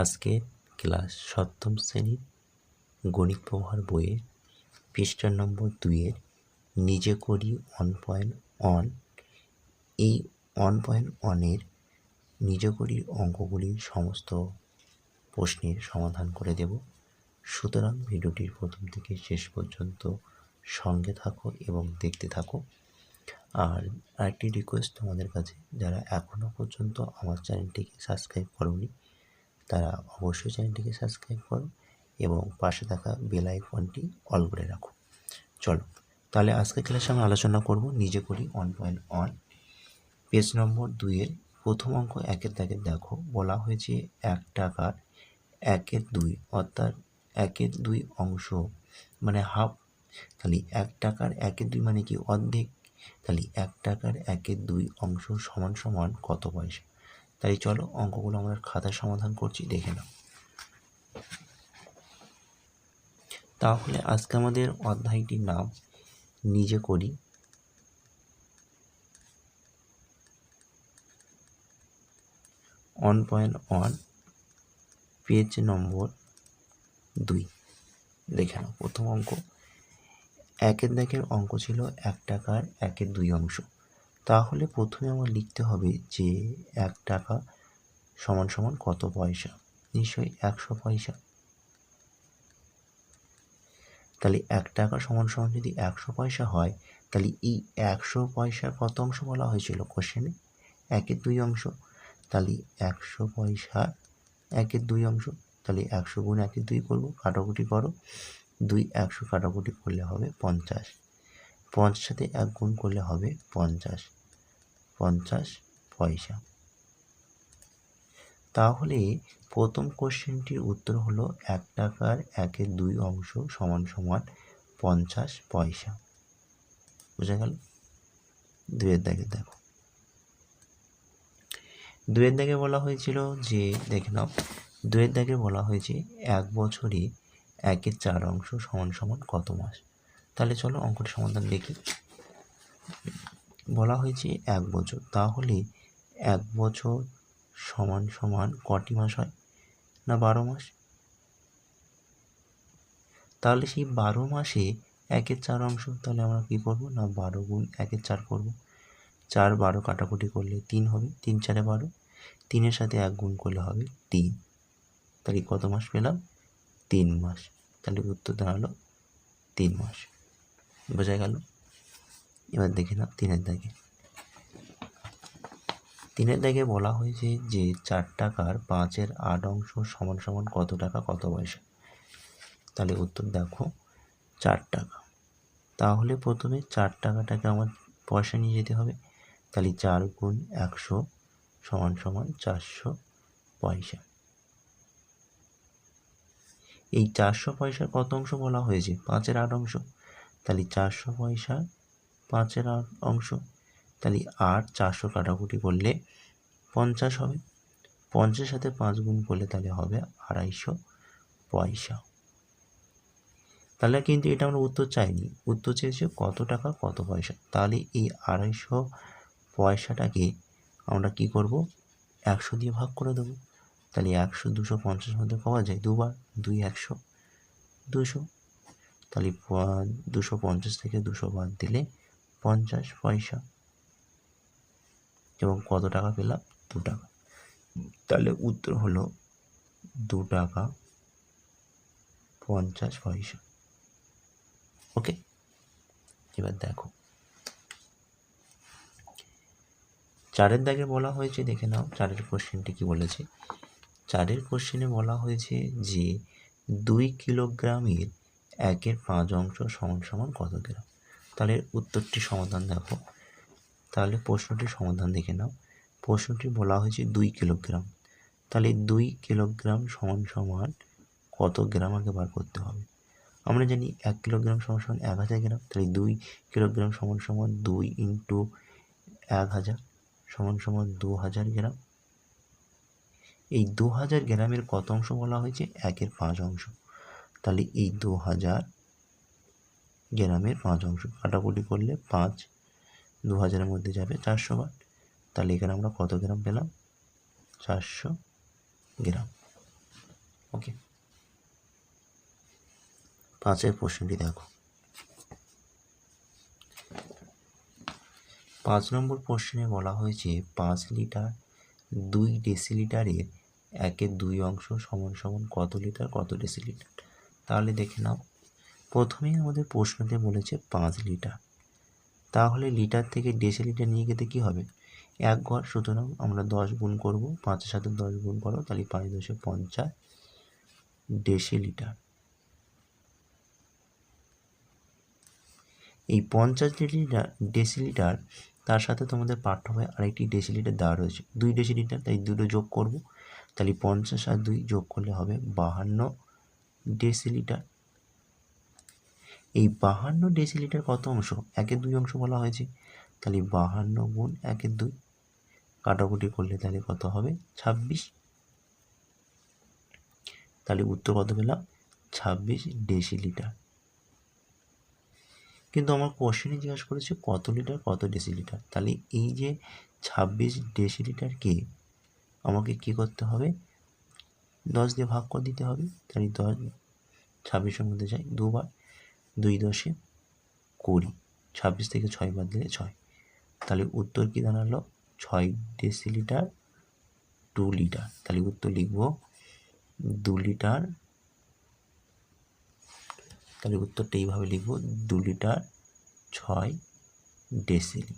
আজকের ক্লাস সপ্তম শ্রেণির গণিত প্রভার বইয়ের পৃষ্ঠা নম্বর দুইয়ের নিজে করি ওয়ান পয়েন্ট ওয়ান এই ওয়ান পয়েন্ট ওয়ানের নিজে করি অঙ্কগুলির সমস্ত প্রশ্নের সমাধান করে দেব। সুতরাং ভিডিওটির প্রথম থেকে শেষ পর্যন্ত সঙ্গে থাকো এবং দেখতে থাকো। আর আরেকটি রিকোয়েস্ট তোমাদের কাছে, যারা এখনও পর্যন্ত আমার চ্যানেলটিকে সাবস্ক্রাইব করোনি তারা অবশ্যই চ্যানেলটিকে সাবস্ক্রাইব করো এবং পাশে থাকা বেল আইকনটি অল করে রাখো। চলো, তাহলে আজকে ক্লাসে আমরা আলোচনা করব নিজে করি one point one page number দুইয়ের প্রথম অঙ্ক একের দাগের দেখো, বলা হয়েছে এক টাকার একের দুই, অর্থাৎ একের দুই অংশ মানে হাফ তাহলে এক টাকার একের দুই মানে কি অর্ধেক? তাহলে এক টাকার একের দুই অংশ সমান সমান কত পয়সা? তাই চলো অঙ্কগুলো আমরা খাতায় সমাধান করছি, দেখে নাও। তাহলে আজকে আমাদের অধ্যায়টির নাম, নিজে করি। One point one page number দুই। দেখে নাও, প্রথম অঙ্ক। একের দেখের অঙ্ক ছিল এক টাকার একের দুই অংশ। তাহলে প্রথমে আমার লিখতে হবে যে এক টাকা সমান সমান কত পয়সা? নিশ্চয়ই একশো পয়সা। তাহলে এক টাকা সমান সমান যদি একশো পয়সা হয়, তাহলে এই একশো পয়সার কত অংশ বলা হয়েছিল কোশ্চেনে একের দুই অংশ। তাহলে একশো পয়সা একের দুই অংশ। তাহলে একশো গুণ একের দুই করব, কাটাকুটি করো। দুই একশো কাটাকুটি করলে হবে পঞ্চাশ। পঞ্চাশ সাথে এক গুণ করলে হবে পঞ্চাশ। পঞ্চাশ পয়সা। তাহলে প্রথম কোশ্চেনটির উত্তর হলো এক টাকার একের দুই অংশ সমান সমান পঞ্চাশ পয়সা। বোঝা গেল? দুয়ের দাগে দেখো। দুয়ের দাগে বলা হয়েছিল যে, দেখে নাও দুয়ের দাগে বলা হয়েছে এক বছরে একের চার অংশ সমান সমান কত মাস? তাহলে চলো অঙ্কটি সমাধান দেখি। বলা হয়েছে এক বছর। তাহলে এক বছর সমান সমান কটি মাস হয় না বারো মাস? তাহলে সেই বারো মাসে একের চার অংশ, তাহলে আমরা কী করব? না বারো গুণ একের চার করব। চার বারো কাটাকুটি করলে তিন হবে, তিন চারে বারো। তিনের সাথে এক গুণ করলে হবে তিন। তাহলে কত মাস পেলাম? তিন মাস। তাহলে উত্তর দাঁড়াল তিন মাস। বোঝা গেল? এবার দেখে নাও, তিনের দাগে। তিনের দাগে বলা হয়েছে যে, চার টাকার পাঁচের আট অংশ সমান সমান কত টাকা, কত পয়সা? তাহলে উত্তর দেখো, চার টাকা। তাহলে প্রথমে চার টাকাটাকে আমার পয়সা নিয়ে যেতে হবে। তাহলে চার গুণ একশো সমান সমান চারশো পয়সা। এই চারশো পয়সার কত অংশ বলা হয়েছে? পাঁচের আট অংশ। তাহলে চারশো পয়সা পাঁচের আট অংশ। তাহলে আট চারশো কাটাকুটি করলে পঞ্চাশ হবে। পঞ্চাশের সাথে পাঁচ গুণ করলে তাহলে হবে আড়াইশো পয়সা। তাহলে কিন্তু এটা আমরা উত্তর চাইনি। উত্তর চেয়েছে কত টাকা, কত পয়সা। তাহলে এই আড়াইশো পয়সাটাকে আমরা কি করব? একশো দিয়ে ভাগ করে দেবো। তাহলে একশো দুশো পঞ্চাশ মধ্যে পাওয়া যায় দুবার, দুই একশো দুশো। তাহলে দুশো পঞ্চাশ থেকে দুশো বাদ দিলে পঞ্চাশ পয়সা। এবং কত টাকা পেলাম? দু টাকা। তাহলে উত্তর হলো দু টাকা পঞ্চাশ পয়সা। ওকে? এবার দেখো। চারের দাগে বলা হয়েছে, দেখে নাও, চারের কোশ্চেনটি কি বলেছে? চারের কোশ্চেনে বলা হয়েছে যে, দুই কিলোগ্রামের একের পাঁচ অংশ সমান সমান কত গ্রাম? তাহলে উত্তরটি সমাধান দেখো। তাহলে প্রশ্নটির সমাধান দেখে নাও। প্রশ্নটি বলা হয়েছে দুই কিলোগ্রাম। তাহলে দুই কিলোগ্রাম সমান সমান কত গ্রাম আগে বার করতে হবে? আমরা জানি এক কিলোগ্রাম সমান সমান এক হাজার গ্রাম। তাহলে দুই কিলোগ্রাম সমান সমান দুই ইন্টু এক হাজার সমান সমান দু হাজার গ্রাম। এই দু হাজার গ্রামের কত অংশ বলা হয়েছে? একের পাঁচ অংশ। তাহলে এই দু হাজার গ্রামের পাঁচ অংশ কাটাকুটি করলে পাঁচ দু হাজারের মধ্যে যাবে চারশো বার। তাহলে এখানে আমরা কত গ্রাম পেলাম? চারশো গ্রাম। ওকে পাঁচের প্রশ্নটি দেখো। পাঁচ নম্বর প্রশ্নে বলা হয়েছে, পাঁচ লিটার দুই ডেসিলিটারের একের দুই অংশ সমান সমান কত লিটার, কত ডেসিলিটার? তাহলে দেখে নাও। প্রথমেই আমাদের প্রশ্নতে বলেছে পাঁচ লিটার। তাহলে লিটার থেকে ডেসিলিটার নিয়ে গেতে কী হবে? এক ঘর, সুতরাং আমরা দশ গুণ করব, পাঁচের সাথে দশ গুণ করো, তাহলে পাঁচ দশে পঞ্চাশ ডেসিলিটার এই পঞ্চাশ ডেসিলিটার ডেসিলিটার তার সাথে তোমাদের পাঠ্য হয় আরেকটি ডেসিলিটার দেওয়া রয়েছে। দুই ডেসিলিটার তাই দুটো যোগ করব, তাহলে পঞ্চাশ আর দুই যোগ করলে হবে বাহান্ন ডেসিলিটার এই বাহান্ন ডেসিলিটার কত অংশ? একের দুই অংশ বলা হয়েছে। তাহলে বাহান্ন গুণ একের দুই। কাটাকুটি করলে তাহলে কত হবে? ছাব্বিশ। তাহলে উত্তর কত পেলাম? ছাব্বিশ ডেসিলিটার কিন্তু আমার কোশ্চেনে জিজ্ঞাসা করেছে, কত লিটার কত ডেসিলিটার তাহলে এই যে ছাব্বিশ ডেসিলিটারকে আমাকে কী করতে হবে? দশ দিয়ে ভাগ করে দিতে হবে। তাহলে দশ, ছাব্বিশের মধ্যে যাই, দুবার। দুই দশে কুড়ি, ছাব্বিশ থেকে ছয় বাদ দিলে ছয়। তাহলে উত্তর কী দাঁড়াল? ছয় ডেসিলিটার টু লিটার। তাহলে উত্তর লিখব দু লিটার। তাহলে উত্তরটা এইভাবে লিখব দু লিটার ছয় ডেসিলি।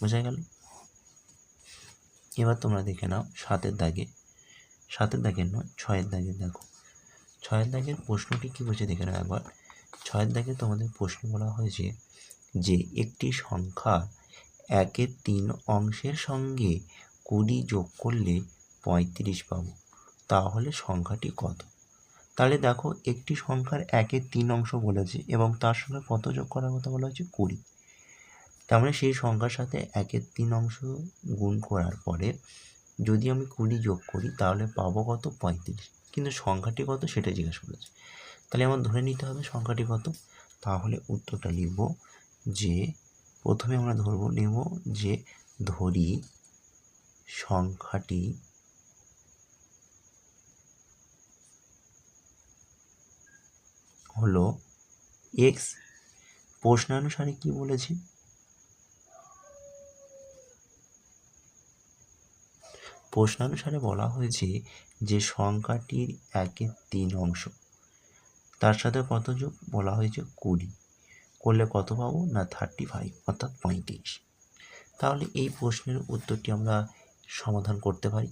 বোঝা গেল? এবার তোমরা দেখে নাও সাতের দাগে। সাতের দাগের নয়, ছয়ের দাগে দেখো। ছয়ের দাগের প্রশ্নটি কী বলছে দেখে নাও একবার। ছয়ের দাগে তোমাদের প্রশ্ন বলা হয়েছে যে একটি সংখ্যা একের তিন অংশের সঙ্গে কুড়ি যোগ করলে পঁয়ত্রিশ পাবো। তাহলে সংখ্যাটি কত? তাহলে দেখো, একটি সংখ্যার একের তিন অংশ বলেছে এবং তার সঙ্গে কত যোগ করার কথা বলা হয়েছে? কুড়ি। তার মানে সেই সংখ্যার সাথে একের তিন অংশ গুণ করার পরে যদি আমি কুড়ি যোগ করি, তাহলে পাবো কত? পঁয়ত্রিশ। কিন্তু সংখ্যাটি কত সেটা জিজ্ঞাসা করেছে। তাহলে আমার ধরে নিতে হবে সংখ্যাটি কত? তাহলে উত্তরটা লিখব যে, প্রথমে আমরা ধরব নেব যে ধরি সংখ্যাটি হলো এক্স প্রশ্নানুসারে কি বলেছে? প্রশ্নানুসারে বলা হয়েছে যে সংখ্যাটির একের তিন অংশ। তার সাথে কত যোগ বলা হয়েছে? কুড়ি। করলে কত পাবো? না থার্টি ফাইভ অর্থাৎ পঁয়ত্রিশ। তাহলে এই প্রশ্নের উত্তরটি আমরা সমাধান করতে পারি।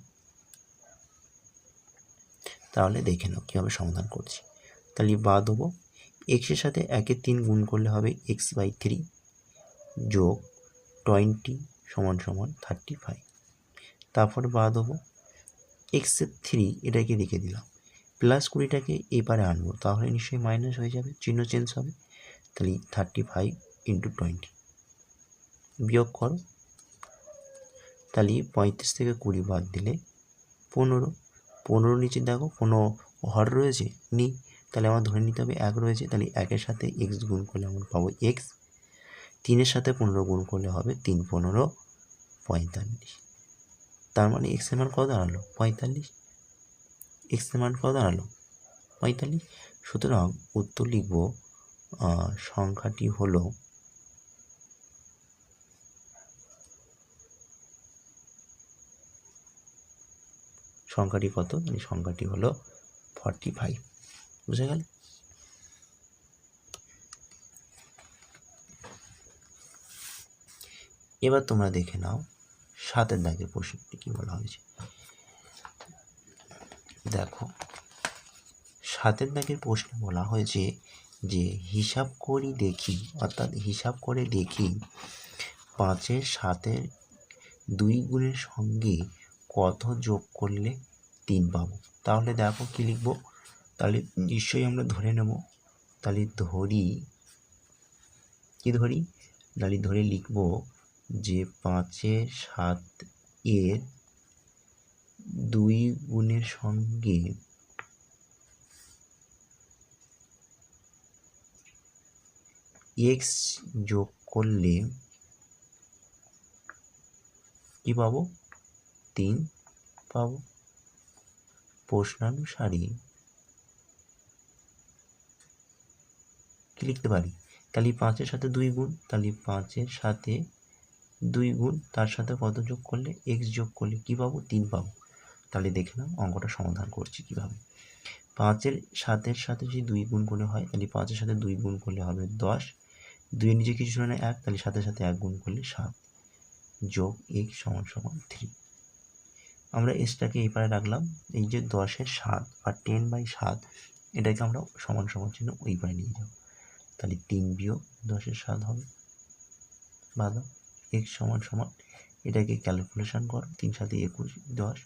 তাহলে দেখে নাও কীভাবে সমাধান করছি। তাহলে বা দেবো। এক্সের সাথে একে তিন গুণ করলে হবে এক্স বাই থ্রি যোগ টোয়েন্টি সমান সমান থার্টি ফাইভ তারপর বা দেবো। এক্সের থ্রি এটাকে রেখে দিলাম। প্লাস কুড়িটাকে এপারে আনব। তাহলে নিশ্চয়ই মাইনাস হয়ে যাবে, চিহ্ন চেঞ্জ হবে। তাহলে থার্টি ফাইভ ইন্টু টোয়েন্টি বিয়োগ করো। তাহলে পঁয়ত্রিশ থেকে কুড়ি বাদ দিলে পনেরো। পনেরো নিচে দেখো, কোনো হর রয়েছে? নি তাহলে আমার ধরে নিতে হবে এক রয়েছে। তাহলে একের সাথে এক্স গুণ করলে আমরা পাবো এক্স তিনের সাথে পনেরো গুণ করলে হবে তিন পনেরো, পঁয়তাল্লিশ। তার মানে এক্সের মান কত দাঁড়াল? পঁয়তাল্লিশ। এক্সের মান কত দাঁড়াল পঁয়তাল্লিশ। সুতরাং উত্তর লিখব সংখ্যাটি হলো সংখ্যাটি কত? মানে সংখ্যাটি হলো ফর্টি ফাইভ বুঝে গেল? এবার তোমরা দেখে নাও, সাতের দাগের প্রশ্নটি কী বলা হয়েছে? দেখো, সাতের দাগের প্রশ্নে বলা হয়েছে যে হিসাব করি দেখি, অর্থাৎ হিসাব করে দেখি পাঁচের সাতের দুই গুণের সঙ্গে কত যোগ করলে তিন পাবো? তাহলে দেখো কী লিখব? তাহলে নিশ্চয়ই আমরা ধরে নেব। তাহলে ধরি, কি ধরি? তাহলে ধরে লিখব যে পাঁচের সাত এর দুই গুণের সঙ্গে এক্স যোগ করলে কি পাবো? তিন পাবো। প্রশ্নানুসারে কি লিখতে পারি? তাহলে পাঁচের সাথে দুই গুণ, তাহলে পাঁচের সাথে দুই গুণ, তার সাথে কত যোগ করলে? এক্স যোগ করলে কী পাবো? তিন পাবো। তাহলে দেখে নাও, অঙ্কটা সমাধান করছি কীভাবে। পাঁচের সাতের সাথে যদি দুই গুণ করলে হয়, তাহলে পাঁচের সাথে দুই গুণ করলে হবে দশ। দুইয়ের নিচে কিছু না এক, তাহলে সাথে সাথে এক গুণ করলে সাত। যোগ এক সমান সমান থ্রি আমরা এসটাকে এই পারে রাখলাম, এই যে দশের সাত বা টেন বাই সাত, এটাকে আমরা সমান সমান চিহ্ন ওই পারে নিয়ে যাব। তাহলে তিন বিয়োগ দশের সাত হবে। বাদ এক সমান সমান, এটাকে ক্যালকুলেশন করো, তিন সাথে একুশ, দশ।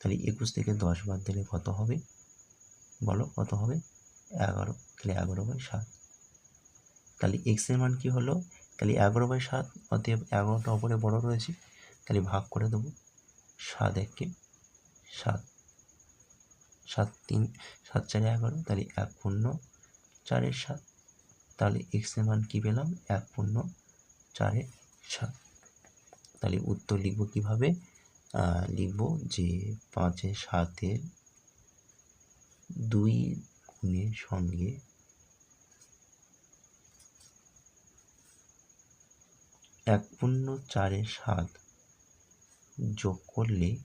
তাহলে একুশ থেকে দশ বাদ দিলে কত হবে? বলো, কত হবে? এগারো। তাহলে এগারো বাই সাত। তাহলে এক্সের মান কী হলো? তাহলে এগারো বাই সাত, অতএব এগারোটা ওপরে বড় রয়েছে। তাহলে ভাগ করে দেবো। সাত একে সাত। সাত তিন, সাত চারে এগারো, তাহলে এক পূর্ণ চারের সাত। তাহলে এক্সের মান কী পেলাম? এক পূর্ণ চারের সাত। তাহলে উত্তর লিখব কীভাবে? লিখব যে পাঁচের সাতের দুই গুণের সঙ্গে এক পূর্ণ চারের সাত যোগ করলে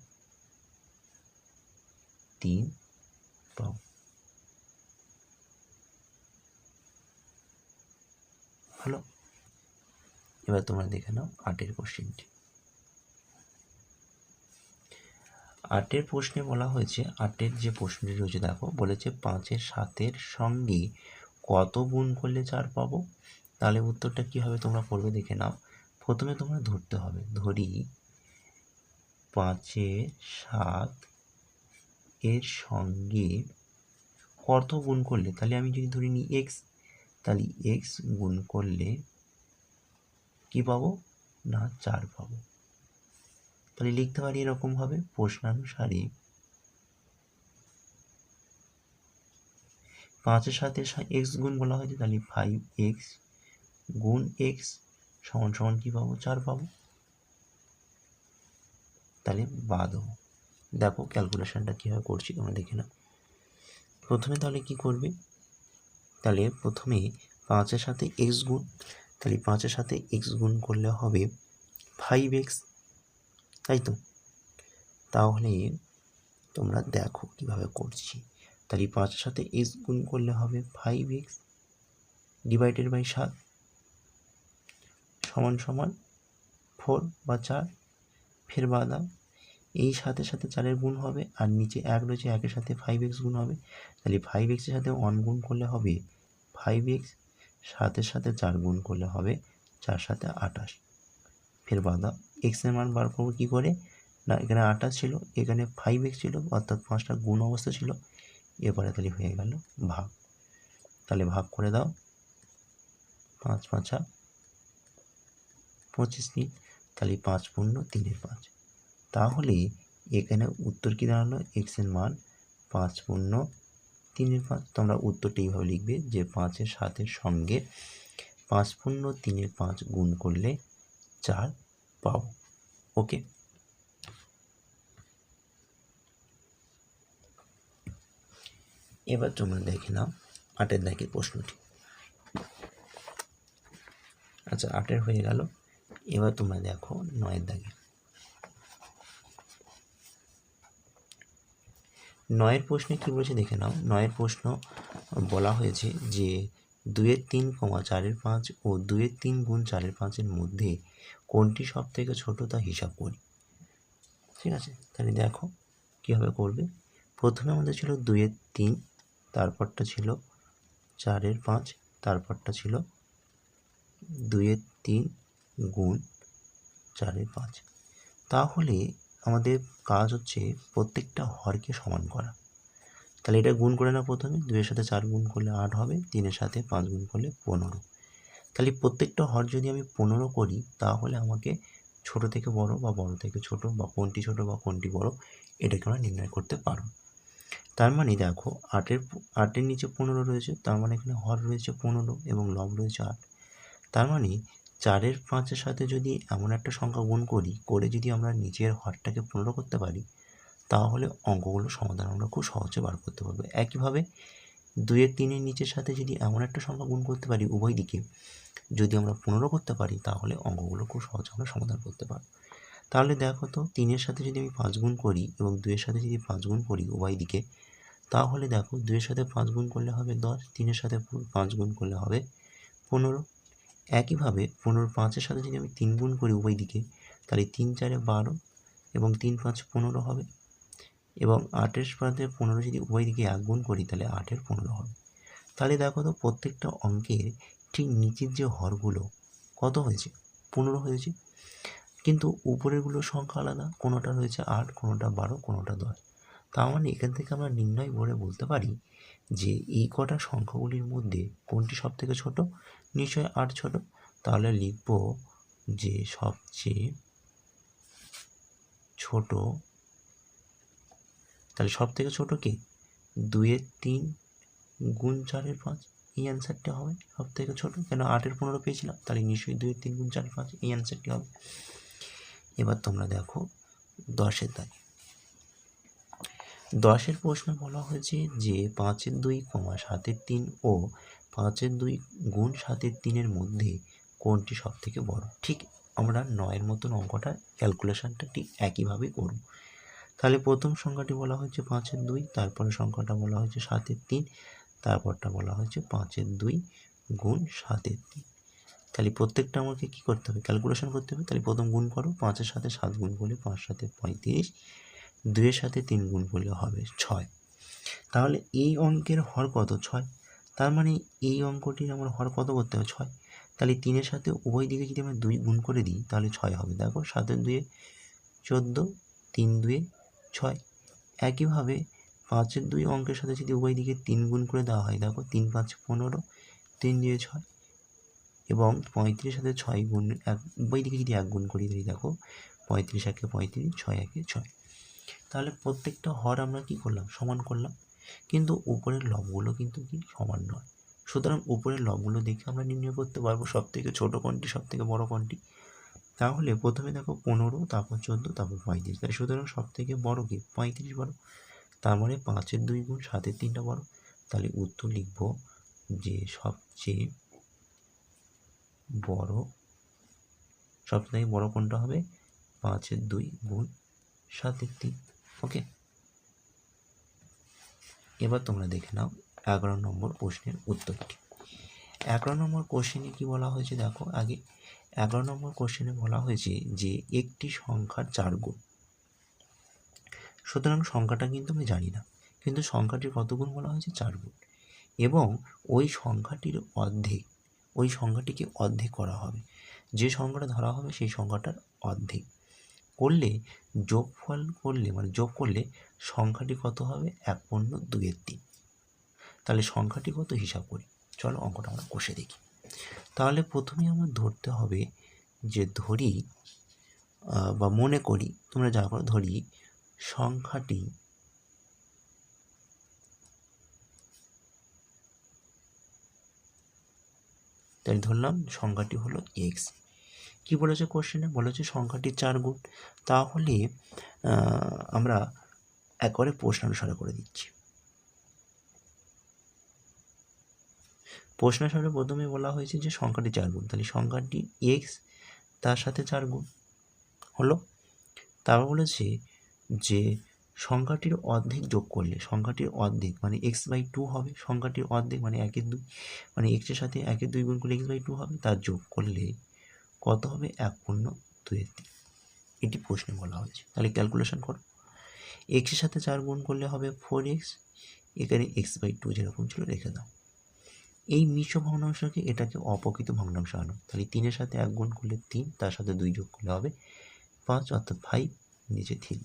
তিন পাও। হলো? এবার তোমরা দেখে নাও আটের কোশ্চেনটি আটের প্রশ্নে বলা হয়েছে, আটের যে প্রশ্নটি রয়েছে দেখো, বলেছে পাঁচের সাতের সঙ্গে কত গুণ করলে চার পাবো? তাহলে উত্তরটা কী হবে তোমরা করবে দেখে নাও। প্রথমে তোমরা ধরতে হবে, ধরি পাঁচের সাত এর সঙ্গে কত গুণ করলে, তাহলে আমি যদি ধরি নিই এক্স তাহলে এক্স গুণ করলে কি পাবো? না, চার পাবো। তাহলে লিখতে পারি এরকম এরকমভাবে প্রশ্নানুসারে পাঁচের সাথে এক্স গুণ বলা হয়েছে, তাহলে ফাইভ এক্স গুণ এক্স সমান সমান কী পাবো? চার পাবো। তাহলে বাদ দেখো ক্যালকুলেশনটা কীভাবে করছি তোমরা দেখে না প্রথমে তাহলে কি করবে? তাহলে প্রথমে পাঁচের সাথে এক্স গুণ, তাহলে পাঁচের সাথে এক্স গুণ করলে হবে ফাইভ এক্স তাই তো? তাহলে তোমরা দেখো কীভাবে করছি। তাহলে পাঁচের সাথে এক্স গুণ করলে হবে ফাইভ এক্স ডিভাইডেড বাই সাত সমান সমান ফোর বা চার। ফের বাদাম এই সাথে সাথে চারের গুণ হবে আর নিচে এক রয়েছে, একের সাথে ফাইভ এক্স গুণ হবে। তাহলে ফাইভ এক্সের সাথে ওয়ান গুণ করলে হবে ফাইভ এক্স সাতের সাথে চার গুণ করলে হবে চার সাথে আঠাশ। ফের বাদাম এক্সের মান বার করব কী করে? না, এখানে আঠাশ ছিল, এখানে ফাইভ এক্স ছিল, অর্থাৎ পাঁচটা গুণ অবস্থা ছিল। এবারে তাহলে হয়ে গেল ভাগ। তাহলে ভাগ করে দাও। পাঁচ পাঁচা পঁচিশ দিন তাহলে পাঁচ পূর্ণ তিনের পাঁচ। তাহলে এখানে উত্তর কী দাঁড়াল? এক্সের মান পাঁচ পূর্ণ তিনের পাঁচ। তোমরা উত্তরটা এইভাবে লিখবে যে পাঁচের সাতের সঙ্গে পাঁচ পূর্ণ তিনের পাঁচ গুণ করলে চার পাও। ওকে। এবার তোমরা দেখে নাও আটের দাগের প্রশ্নটি। আচ্ছা আটের হয়ে গেল। এবার তোমরা দেখো নয়ের দাগে। নয়ের প্রশ্নে কী বলেছে দেখে নাও। নয়ের প্রশ্ন বলা হয়েছে যে দুয়ের তিন কমা চারের পাঁচ ও দুয়ের তিন গুণ চারের পাঁচের মধ্যে কোনটি সব থেকে ছোটো তা হিসাব করি। ঠিক আছে? তাহলে দেখো কীভাবে করবে। প্রথমে আমাদের ছিল দুয়ের তিন, তারপরটা ছিল চারের পাঁচ, তারপরটা ছিল দুয়ের তিন গুণ চারের পাঁচ। তাহলে আমাদের কাজ হচ্ছে প্রত্যেকটা হরকে সমান করা। তাহলে এটা গুণ করে না প্রথমে, দুইয়ের সাথে চার গুণ করলে আট হবে, তিনের সাথে পাঁচ গুণ করলে পনেরো। তাহলে প্রত্যেকটা হর যদি আমি পনেরো করি, তাহলে আমাকে ছোট থেকে বড় বা বড় থেকে ছোট বা কোনটি ছোট বা কোনটি বড়, এটাকে আমরা নির্ণয় করতে পারব। তার মানে দেখো, আটের আটের নিচে পনেরো রয়েছে, তার মানে এখানে হর রয়েছে পনেরো এবং লব রয়েছে আট। তার মানে চারের পাঁচের সাথে যদি এমন একটা সংখ্যা গুণ করি, করে যদি আমরা নিচের হরটাকে পনেরো করতে পারি তাহলে অঙ্কগুলো সমাধান আমরা খুব সহজে বার করতে পারব। একইভাবে দুইয়ের তিনের নিচের সাথে যদি এমন একটা সংখ্যা গুণ করতে পারি উভয় দিকে, যদি আমরা পনেরো করতে পারি, তাহলে অঙ্কগুলো খুব সহজে আমরা সমাধান করতে পারব। তাহলে দেখো তো, তিনের সাথে যদি আমি পাঁচ গুণ করি এবং দুইয়ের সাথে যদি পাঁচ গুণ করি উভয় দিকে, তাহলে দেখো দুইয়ের সাথে পাঁচ গুণ করলে হবে দশ, তিনের সাথে পাঁচ গুণ করলে হবে পনেরো। একইভাবে পনেরো পাঁচের সাথে যদি আমি তিন গুণ করি উভয় দিকে, তাহলে তিন চারে বারো এবং তিন পাঁচ পনেরো হবে। এবং আটের সাথে পনেরো যদি উভয় দিকে এক গুণ করি, তাহলে আটের পনেরো হবে। তাহলে দেখো তো প্রত্যেকটা অঙ্কের ঠিক নিচের যে হরগুলো, কত হয়েছে? পনেরো হয়েছে। কিন্তু উপরেরগুলো সংখ্যা আলাদা, কোনোটা রয়েছে আট, কোনোটা বারো, কোনোটা দশ। তার মানে এখান থেকে আমরা নির্ণয় করে বলতে পারি যে এই কটা সংখ্যাগুলির মধ্যে কোনটি সব থেকে ছোটো? নিশ্চয় আট ছোট। তাহলে লিখব যে সবচেয়ে ছোট তাহলে সব থেকে ছোটো কে? দুইয়ের তিন গুণ চারের পাঁচ, এই অ্যান্সারটা হবে সব থেকে ছোটো। কেন? আটের পনেরো পেয়েছিলাম, তাহলে নিশ্চয়ই দুইয়ের তিন গুণ চারের পাঁচ, এই অ্যান্সারটি হবে। এবার তোমরা দেখো দশের দাগে। দশের প্রশ্নে বলা হয়েছে যে পাঁচের দুই কমা সাতের তিন ও পাঁচের দুই গুণ সাতের তিনের মধ্যে কোনটি সব থেকে বড়? ঠিক আমরা নয়ের মতন অঙ্কটা ক্যালকুলেশনটা ঠিক একইভাবেই করব। তাহলে প্রথম সংখ্যাটি বলা হয়েছে পাঁচের দুই, তারপরে সংখ্যাটা বলা হয়েছে সাতের তিন, তারপরটা বলা হয়েছে পাঁচের দুই গুণ সাতের তিন। তাহলে প্রত্যেকটা আমাকে কী করতে হবে? ক্যালকুলেশন করতে হবে? তাহলে প্রথম গুণ করো, পাঁচের সাথে সাত গুণ করলে পাঁচ, সাথে পঁয়ত্রিশ, দুইয়ের সাথে তিন গুণ করলে হবে ছয়। তাহলে এই অঙ্কের হর কত? ছয়। তার মানে এই অঙ্কটির আমার হর কত করতে হবে? ছয়। তাহলে তিনের সাথে উভয় দিকে যদি আমরা দুই গুণ করে দিই, তাহলে ছয় হবে। দেখো, সাতের দুয়ে চোদ্দ, তিন দুয়ে ছয়। একইভাবে পাঁচের দুই অঙ্কের সাথে যদি উভয় দিকে তিন গুণ করে দেওয়া হয়, দেখো তিন পাঁচ পনেরো, তিন দুয়ে ছয় এবং পঁয়ত্রিশের সাথে ছয় গুণ, এক, উভয় দিকে যদি এক গুণ করি দিই, দেখো পঁয়ত্রিশ একে পঁয়ত্রিশ, ছয় একে ছয়। তাহলে প্রত্যেকটা হর আমরা কি করলাম? সমান করলাম। কিন্তু উপরের লবগুলো কিন্তু কি? সমান নয়। সুতরাং উপরের লবগুলো দেখে আমরা নির্ণয় করতে পারব সব থেকে ছোটো কোনটি সব থেকে বড়ো কোনটি। তাহলে প্রথমে দেখো পনেরো, তারপর চোদ্দ, তারপর পঁয়ত্রিশ। তাই সুতরাং সব থেকে বড়ো কি? পঁয়ত্রিশ বড়। তার মানে পাঁচের দুই গুণ সাতের তিনটা বড়। তাহলে উত্তর লিখব যে সবচেয়ে বড় সব থেকে বড় কোনটা হবে? পাঁচের দুই গুণ সাতের তিন। ওকে? এবার তোমরা দেখে নাও এগারো নম্বর প্রশ্নের উত্তরটি। এগারো নম্বর কোশ্চেনে কি বলা হয়েছে? দেখো আগে এগারো নম্বর কোশ্চেনে বলা হয়েছে যে একটি সংখ্যার চার গুণ। সুতরাং সংখ্যাটা কিন্তু আমি জানি না, কিন্তু সংখ্যাটির কত গুণ বলা হয়েছে? চার গুণ। এবং ওই সংখ্যাটির অর্ধেক, ওই সংখ্যাটিকে অর্ধেক করা হবে। যে সংখ্যাটা ধরা হবে সেই সংখ্যাটার অর্ধেক। করলে, যোগফল করলে মানে যোগ করলে সংখ্যাটি কত হবে? এক পণ্য দুইয়ের তিন। তাহলে সংখ্যাটি কত? হিসাব করি। চলো অঙ্কটা আমরা কষে দেখি। তাহলে প্রথমে আমার ধরতে হবে যে ধরি বা মনে করি, তোমরা যা করো ধরি সংখ্যাটি তাই ধরলাম সংখ্যাটি হলো এক্স কী বলেছে কোশ্চেনে বলেছে সংখ্যাটি চার গুণ। তাহলে আমরা একবারে প্রশ্নানুসারে করে দিচ্ছি। প্রশ্নানুসারে প্রথমে বলা হয়েছে যে সংখ্যাটি চার গুণ। তাহলে সংখ্যাটি এক্স তার সাথে চার গুণ হলো। তারপর বলেছে যে সংখ্যাটির অর্ধেক যোগ করলে, সংখ্যাটির অর্ধেক মানে এক্স বাই টু হবে, সংখ্যাটির অর্ধেক মানে একের দুই মানে এক্সের সাথে একের দুই গুণ করলে এক্স বাই টু হবে, তার যোগ করলে কত হবে? এক পূর্ণ দুয়ের তিন। এটি প্রশ্নে বলা হয়েছে। তাহলে ক্যালকুলেশন করো। এক্সের সাথে চার গুণ করলে হবে ফোর এক্স এখানে এক্স বাই টু যেরকম ছিল রেখে দাও। এই মিশ্র ভগ্নাংশকে এটাকে অপকৃত ভগ্নাংশ আনো। তাহলে তিনের সাথে এক গুণ করলে তিন, তার সাথে দুই যোগ করলে হবে পাঁচ, অর্থাৎ ফাইভ নিচে থ্রি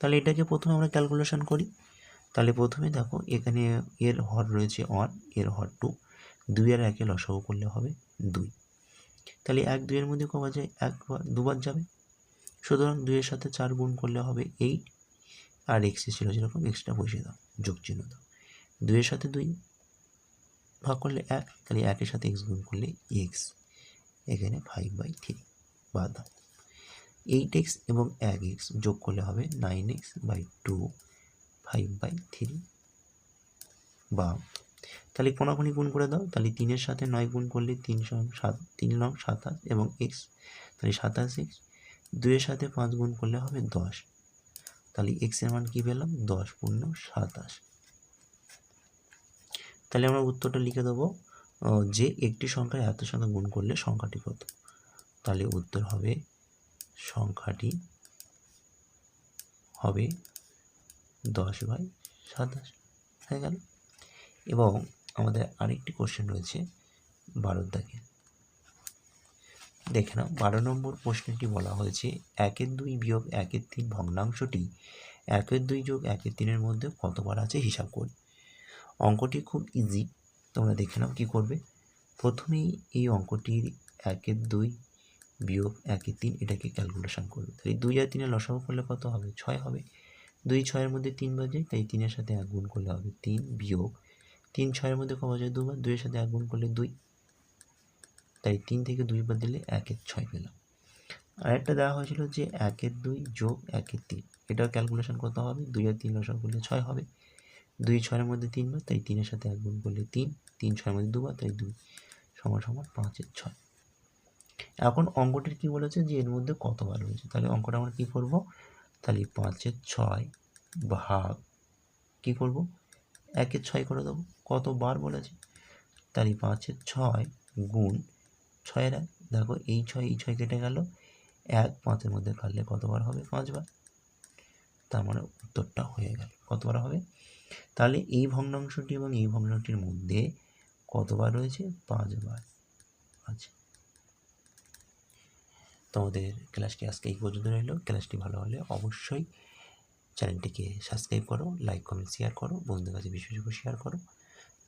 তাহলে এটাকে প্রথমে আমরা ক্যালকুলেশন করি। তাহলে প্রথমে দেখো, এখানে এর হর রয়েছে ওয়ানের হর টু দুই আর একে লসাগু করলে হবে দুই। তাহলে এক দুইয়ের মধ্যে কমা যায়? একবার দুবার যাবে। সুতরাং দুইয়ের সাথে চার গুণ করলে হবে এইট আর এক্সে ছিল যেরকম এক্সট্রা বসিয়ে দাও, যোগ চিহ্ন দাও। দুইয়ের সাথে দুই ভাগ করলে এক, তাহলে একের সাথে এক্স গুণ করলে এক্স এখানে ফাইভ বাই থ্রি বাদ দাও। এইট এক্স এবং এক এক্স যোগ করলে হবে nine x by two five by three বা তাহলে কোনাকুনি গুণ করে দাও, তাহলে তিনের সাথে নয় গুণ করলে তিনশো সাত, তিন নং সাতাশ এবং এক্স তাহলে সাতাশ এক্স দুইয়ের সাথে পাঁচ গুণ করলে হবে দশ। তাহলে এক্সের মান কী পেলাম? দশ পূর্ণ সাতাশ। তাহলে আমরা উত্তরটা লিখে দেবো যে একটি সংখ্যার এত সঙ্গে গুণ করলে সংখ্যাটি কত? তাহলে উত্তর হবে, সংখ্যাটি হবে দশ বাই সাতাশ। হয়ে গেল। এবং আমাদের আরেকটি কোশ্চেন রয়েছে বারোর দাগে দেখে নাও, বারো নম্বর প্রশ্নটি বলা হয়েছে, একের দুই বিয়োগ একের তিন ভগ্নাংশটি, একের দুই যোগ একের তিনের মধ্যে কতবার আছে হিসাব করি অঙ্কটি খুব ইজি তোমরা দেখে নাও কী করবে। প্রথমেই এই অঙ্কটির একের দুই বিয়োগ একের তিন, এটাকে ক্যালকুলেশন করবে। তাই দুই আর তিনের লসাগু করলে কত হবে? ছয় হবে। দুই ছয়ের মধ্যে তিন বাজে তাই তিনের সাথে এক গুণ করলে হবে তিন বিয়োগ। তিন ছয়ের মধ্যে ক বাজে দুবার, দুইয়ের সাথে এক গুণ করলে দুই। তাই তিন থেকে দুই বাদ দিলে একের ছয় পেলাম। আরেকটা দেওয়া হয়েছিল যে একের দুই যোগ একের তিন। এটাও ক্যালকুলেশন করতে হবে। দুই আর তিন লসাগু করলে ছয় হবে। দুই ছয়ের মধ্যে তিনবার তাই তিনের সাথে এক গুণ করলে তিন তিন ছয়ের মধ্যে দুবার, তাই দুই সমান সমান পাঁচের ছয়। এখন অঙ্কটির কি বলেছে যে এর মধ্যে কতবার রয়েছে? তাহলে অঙ্কটা আমরা কী করব? তাহলে পাঁচের ছয় ভাগ কী করব? একের ছয় করে দেবো। কতবার বলেছে? তাহলে পাঁচের ছয় গুণ ছয়ের এক। দেখো, এই ছয় এই ছয় কেটে গেল। এক পাঁচের মধ্যে কাটলে কতবার হবে? পাঁচবার। তার মানে উত্তরটা হয়ে গেল। কতবার হবে? তাহলে এই ভগ্নাংশটি এবং এই ভগ্নাংশটির মধ্যে কতবার রয়েছে? পাঁচবার। আছে তোমাদের ক্লাসটি আজকে এই পর্যন্ত রইল। ক্লাসটি ভালো হলে অবশ্যই চ্যানেলটিকে সাবস্ক্রাইব করো, লাইক, কমেন্ট, শেয়ার করো, বন্ধুদের কাছে বেশি বেশি করে শেয়ার করো।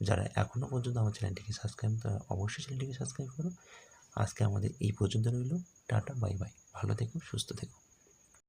যারা এখনও পর্যন্ত আমার চ্যানেলটিকে সাবস্ক্রাইব তারা অবশ্যই চ্যানেলটিকে সাবস্ক্রাইব করো। আজকে আমাদের এই পর্যন্ত রইল। টাটা, বাই বাই। ভালো থেকো, সুস্থ থেকো।